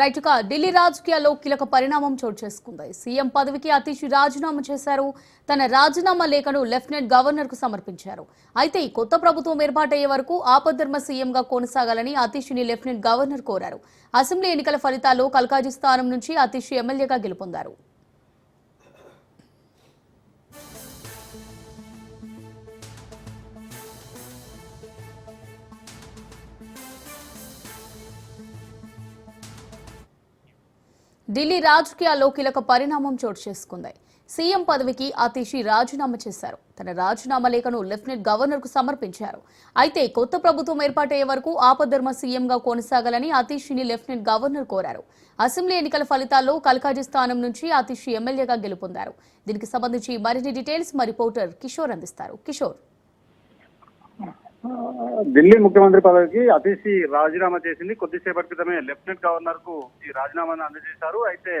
Right ఇక ఢిల్లీ రాజకీయాల్లో కీలక పరిణామం చోటు చేసుకుంది. సీఎం పదవికి అతీష్ రాజీనామా చేశారు. తన రాజీనామా లేఖను లెఫ్టినెంట్ గవర్నర్కు సమర్పించారు. అయితే ఈ కొత్త ప్రభుత్వం ఏర్పాటయ్యే వరకు ఆపద్ధర్మ సీఎంగా కొనసాగాలని అతీష్ని లెఫ్టినెంట్ గవర్నర్ కోరారు. అసెంబ్లీ ఎన్నికల ఫలితాల్లో కల్కాజీ స్థానం నుంచి అతీష్ ఎమ్మెల్యేగా గెలుపొందారు. ఢిల్లీ రాజకీయాల్లో కీలక పరిణామం చోటు చేసుకుంది. సీఎం పదవికి అతీషి రాజీనామా చేశారు. తన రాజీనామా లేఖను లెఫ్టినెంట్ గవర్నర్కు సమర్పించారు. అయితే కొత్త ప్రభుత్వం ఏర్పాటయ్యే వరకు ఆపద్ధర్మ సీఎంగా కొనసాగాలని అతీషిని లెఫ్టినెంట్ గవర్నర్ కోరారు. అసెంబ్లీ ఎన్నికల ఫలితాల్లో కల్కాజీ స్థానం నుంచి అతీషి ఎమ్మెల్యేగా గెలుపొందారు. దీనికి సంబంధించి మరిన్ని డీటెయిల్స్ మా రిపోర్టర్ కిషోర్ అందిస్తారు. కిషోర్. ఢిల్లీ ముఖ్యమంత్రి పదవికి అతీషి రాజీనామా చేసింది. కొద్దిసేపటి క్రితమే లెఫ్టినెంట్ గవర్నర్కు ఈ రాజీనామాను అందజేశారు. అయితే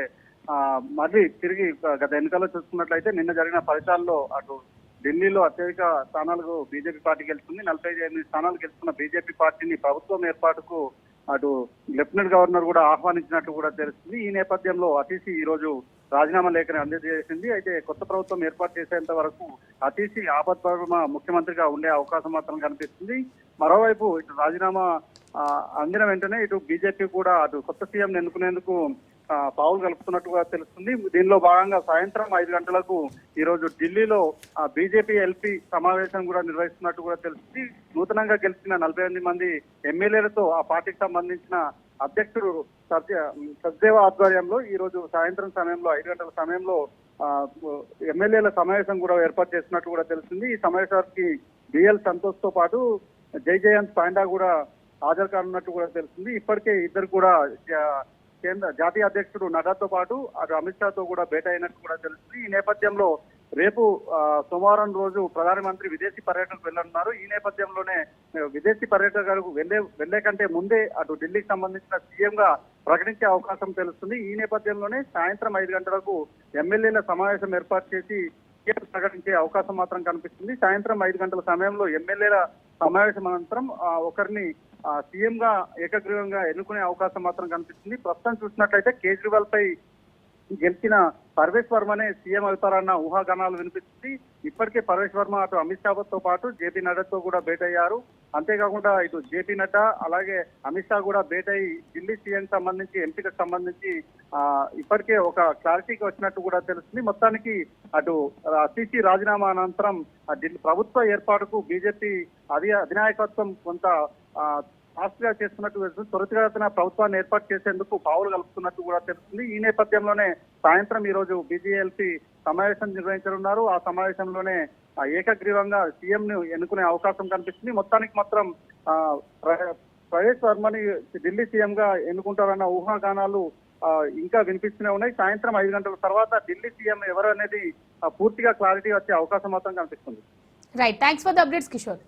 మళ్ళీ తిరిగి గత ఎన్నికల్లో చూసుకున్నట్లయితే నిన్న జరిగిన ఫలితాల్లో అటు ఢిల్లీలో అత్యధిక స్థానాలకు బీజేపీ పార్టీ గెలుచుకుంది నలభై ఎనిమిది స్థానాలు గెలుచుకున్న బీజేపీ పార్టీని ప్రభుత్వం ఏర్పాటుకు అటు లెఫ్టినెంట్ గవర్నర్ కూడా ఆహ్వానించినట్టు కూడా తెలుస్తుంది. ఈ నేపథ్యంలో అతీషి ఈ రోజు రాజీనామా లేఖని అందజేసింది. అయితే కొత్త ప్రభుత్వం ఏర్పాటు చేసేంత వరకు అతీసి ఆపద్ ముఖ్యమంత్రిగా ఉండే అవకాశం మాత్రం కనిపిస్తుంది. మరోవైపు ఇటు రాజీనామా అందిన వెంటనే ఇటు బీజేపీ కూడా అటు కొత్త సీఎం ఎన్నుకునేందుకు పావులు కలుపుతున్నట్టుగా తెలుస్తుంది. దీనిలో భాగంగా సాయంత్రం ఐదు గంటలకు ఈరోజు ఢిల్లీలో బీజేపీ ఎల్పీ సమావేశం కూడా నిర్వహిస్తున్నట్టు కూడా తెలుస్తుంది. నూతనంగా గెలిచిన నలభై ఎనిమిది మంది ఎమ్మెల్యేలతో ఆ పార్టీకి సంబంధించిన అధ్యక్షుడు సత్య సత్యదేవ ఆధ్వర్యంలో ఈ రోజు సాయంత్రం సమయంలో ఐదు గంటల సమయంలో ఎమ్మెల్యేల సమావేశం కూడా ఏర్పాటు చేసినట్టు కూడా తెలిసింది. ఈ సమావేశానికి బిఎల్ సంతోష్తో పాటు జై జయంత్ పాండా కూడా హాజరు కానున్నట్టు కూడా తెలుస్తుంది ఇప్పటికే ఇద్దరు కూడా కేంద్ర జాతీయ అధ్యక్షుడు నడ్డాతో పాటు అటు అమిత్ షాతో కూడా భేటీ అయినట్టు కూడా తెలుస్తుంది ఈ నేపథ్యంలో రేపు సోమవారం రోజు ప్రధానమంత్రి విదేశీ పర్యటనకు వెళ్ళనున్నారు. ఈ నేపథ్యంలోనే విదేశీ పర్యటకులకు వెళ్ళే వెళ్ళే కంటే ముందే అటు ఢిల్లీకి సంబంధించిన సీఎంగా ప్రకటించే అవకాశం తెలుస్తుంది. ఈ నేపథ్యంలోనే సాయంత్రం ఐదు గంటలకు ఎమ్మెల్యేల సమావేశం ఏర్పాటు చేసి సీఎం ప్రకటించే అవకాశం మాత్రం కనిపిస్తుంది. సాయంత్రం ఐదు గంటల సమయంలో ఎమ్మెల్యేల సమావేశం అనంతరం ఒకరిని సీఎం గా ఏకగ్రీవంగా ఎన్నుకునే అవకాశం మాత్రం కనిపిస్తుంది. ప్రస్తుతం చూసినట్లయితే కేజ్రీవాల్ పై గెలిచిన పర్వేష్ వర్మనే సీఎం అవుతారన్న ఊహాగానాలు వినిపిస్తుంది. ఇప్పటికే పర్వేష్ వర్మ అటు అమిత్ షాతో పాటు జేపీ నడ్డాతో కూడా భేట్ అయ్యారు అంతేకాకుండా ఇటు జేపీ నడ్డా అలాగే అమిత్ షా కూడా భేట్ అయ్యి ఢిల్లీ సీఎం సంబంధించి ఎంపీకి సంబంధించి ఆ, ఇప్పటికే ఒక క్లారిటీకి వచ్చినట్టు కూడా తెలుస్తుంది. మొత్తానికి అటు సిసి రాజీనామా అనంతరం ప్రభుత్వ ఏర్పాటుకు బీజేపీ అధి అధినాయకత్వం కొంత ఆస్ట్రేలియా చేస్తున్నట్టు తెలుస్తుంది. త్వరితగతిన ప్రభుత్వాన్ని ఏర్పాటు చేసేందుకు పావులు కలుపుతున్నట్టు కూడా తెలుస్తుంది. ఈ నేపథ్యంలోనే సాయంత్రం ఈ రోజు బీజేఎల్పీ సమావేశం నిర్వహించనున్నారు. ఆ సమావేశంలోనే ఏకగ్రీవంగా సీఎం ను ఎన్నుకునే అవకాశం కనిపిస్తుంది. మొత్తానికి మాత్రం ప్రవేశ్ వర్మని ఢిల్లీ సీఎం గా ఎన్నుకుంటారన్న ఊహాగానాలు ఇంకా వినిపిస్తూనే ఉన్నాయి. సాయంత్రం ఐదు గంటల తర్వాత ఢిల్లీ సీఎం ఎవరు అనేది పూర్తిగా క్లారిటీ వచ్చే అవకాశం మాత్రం కనిపిస్తుంది. Right thanks for the updates Kishore